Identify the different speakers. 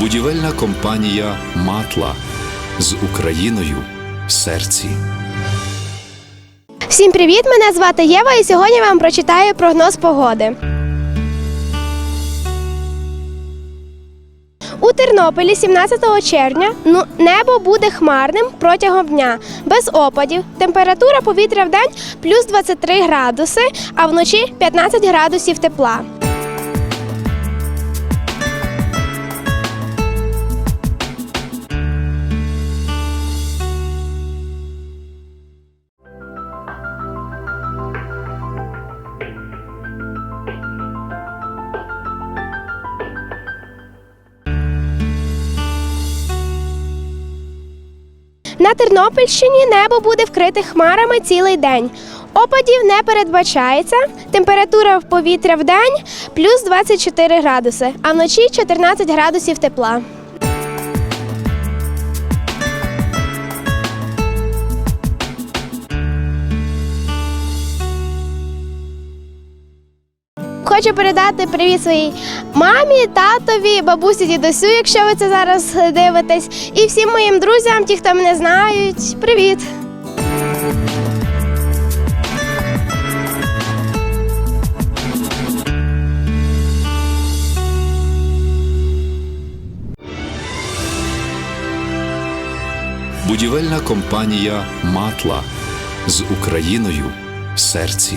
Speaker 1: Будівельна компанія Матла з Україною в серці.
Speaker 2: Всім привіт! Мене звати Єва, і сьогодні я вам прочитаю прогноз погоди. У Тернополі 17 червня ну, небо буде хмарним протягом дня, без опадів. Температура повітря в день плюс 23 градуси, а вночі 15 градусів тепла. На Тернопільщині небо буде вкрите хмарами цілий день. Опадів не передбачається. Температура в повітря в день плюс 24 градуси, а вночі 14 градусів тепла. Хочу передати привіт своїй мамі, татові, бабусі, дідусю, якщо ви це зараз дивитесь, і всім моїм друзям, ті, хто мене знають. Привіт!
Speaker 1: Будівельна компанія Матла з Україною в серці.